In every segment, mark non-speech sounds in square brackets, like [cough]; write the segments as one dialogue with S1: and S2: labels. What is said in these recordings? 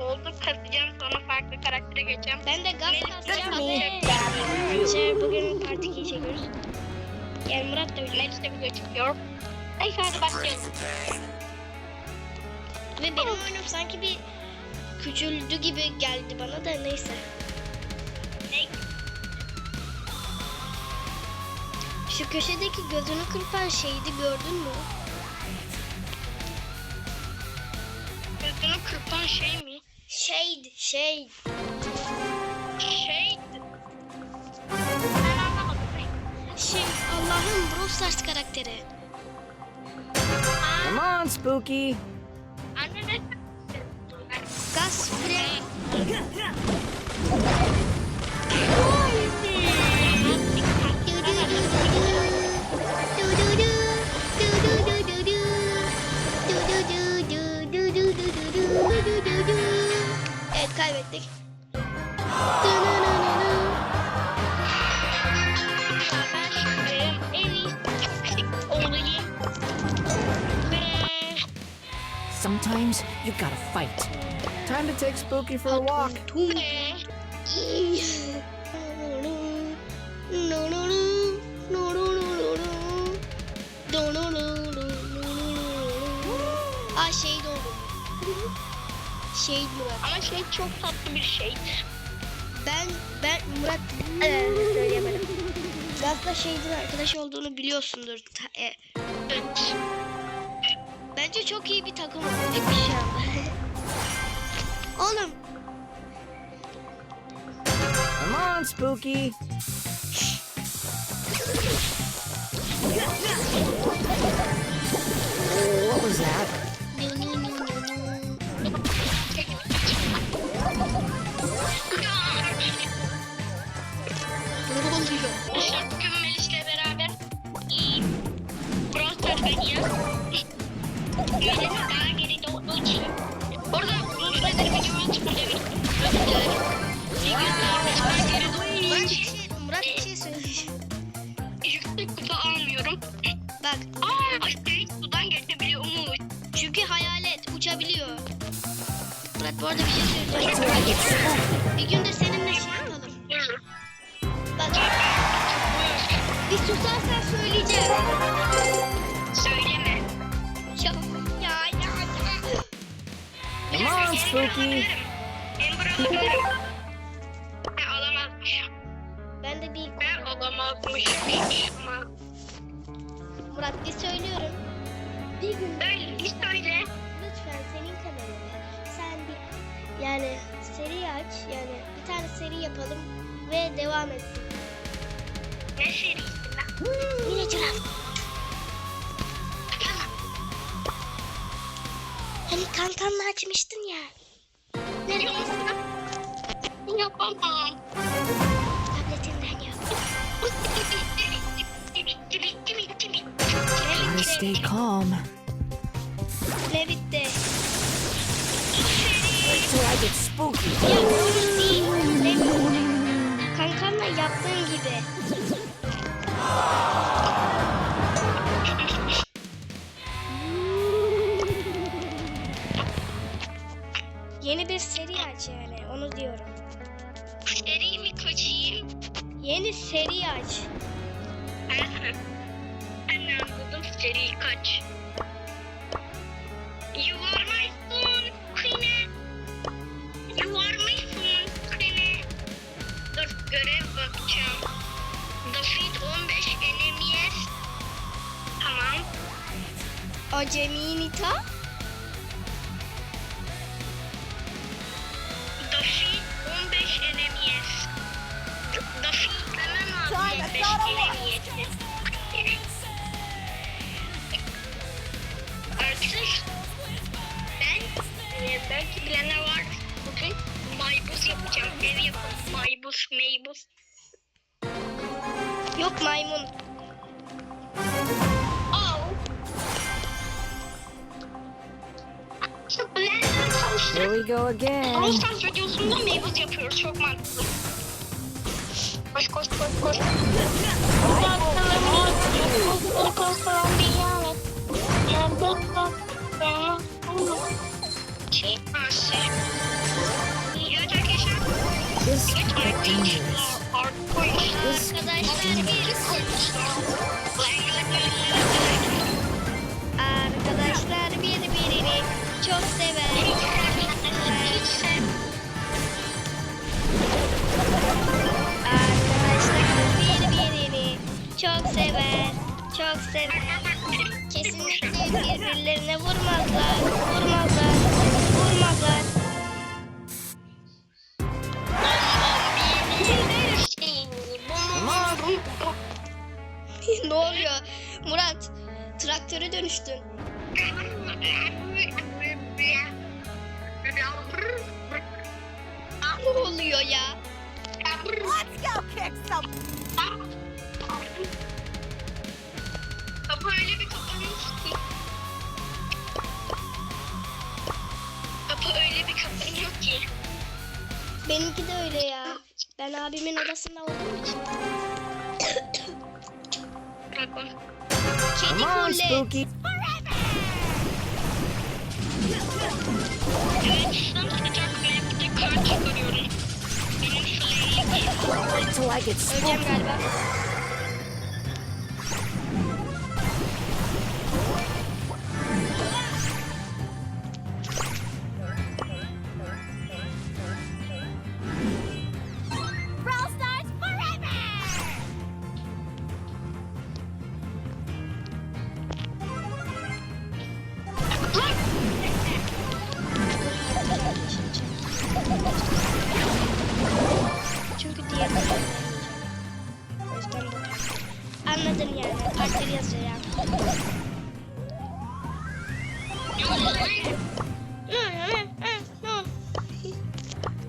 S1: oldu. Kasacağım sonra farklı karaktere geçeceğim.
S2: Ben de gaz
S1: kasacak.
S2: Arkadaşlar bugün part 2'yi çekiyoruz. Yani Murat da.
S1: Melih de video çıkıyor. Neyse hadi başlayalım.
S2: Ve benim oyunum sanki bir küçüldü gibi geldi bana da neyse.
S1: Ne?
S2: Şu köşedeki gözünü kırpan şeydi gördün mü?
S1: Gözünü kırpan şey mi?
S2: Şey.
S1: Şey. Ben anlamadım.
S2: Şey Allah'ın Brawl Stars karakteri.
S3: Come on, Spooky.
S1: Anne ne?
S2: Gaz spray.
S3: Sometimes you gotta fight. Time to take Spooky for a walk.
S2: Aa şey doğru. Şey Murat.
S1: ama şey çok tatlı bir şey.
S2: Ben ben Murat Ee, söyleyemedim. Gazla şeydir arkadaş olduğunu biliyorsundur. Ta- e,
S1: Evet.
S2: Bence çok iyi bir takım olduk [laughs] şu. Oğlum
S3: Come on, Spooky. Oh, what was that?
S1: bugün Melis'le beraber iyi Brawl Stars. Daha geride olduğu için. Orada uzun süredir videomu çıkmayacağım. Özür. Bir gün daha Melis geride olduğu
S2: Murat şey, Murat bir şey söyleyeceğim.
S1: yüksek almıyorum.
S2: Bak
S1: Aa, şey sudan geçebiliyor Umut.
S2: çünkü hayalet uçabiliyor. Murat bu bir şey söyleyeceğim. Bir gün de seninle şey yapalım. Bak bir susarsan söyleyeceğim.
S3: On, Spooky.
S1: Ember alabilirim. Ben.
S2: Ben de bir
S1: Ben alamazmış. Ama
S2: Murat bir söylüyorum. Bir gün
S1: Öyle bir söyle.
S2: lütfen senin kanalına sen bir yani seri aç yani bir tane seri yapalım ve devam etsin.
S1: Ne serisi lan?
S2: Yine cevap. Hani kankanla açmıştın ya.
S1: Yapamam.
S2: Tabletinden yap.
S3: Gotta stay calm.
S2: Ne bitti?
S3: Wait till I get Spooky.
S2: Kankanla yaptığın gibi. Seri aç.
S1: Ben de anladım seri kaç. You are my phone queen. You are my phone queen. Dur görev bakacağım. Defeat 15 enemies. Tamam.
S2: Acemi Nita.
S1: Artık ben e, belki bilenler var. Bugün maybuz yapacağım. Ev yapalım. Maybuz, meybuz.
S2: Yok maymun.
S1: Oh. Şu bilenleri
S3: Here we go again.
S1: Konstans videosunda meybuz yapıyoruz. Çok mantıklı. Koş koş koş koş.
S2: This is dangerous. This is dangerous. Vurmazlar. Vurmazlar. Vurmazlar. ne oluyor? Murat, traktöre dönüştün. Benimki de öyle ya. Ben abimin odasında olduğum için. Kedi fullet.
S3: Spooky.
S1: Evet, çıkarıyorum. Benim
S3: till I get
S2: Öleceğim
S3: spooky.
S2: galiba.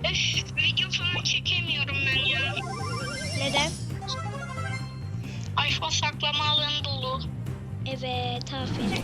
S1: Öf, video falan çekemiyorum ben ya.
S2: Neden?
S1: iPhone saklama alanı dolu.
S2: Evet, aferin.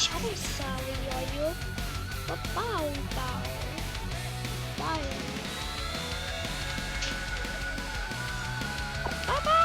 S2: trouble sorry are you? But bow bow. Bow. Bye bye.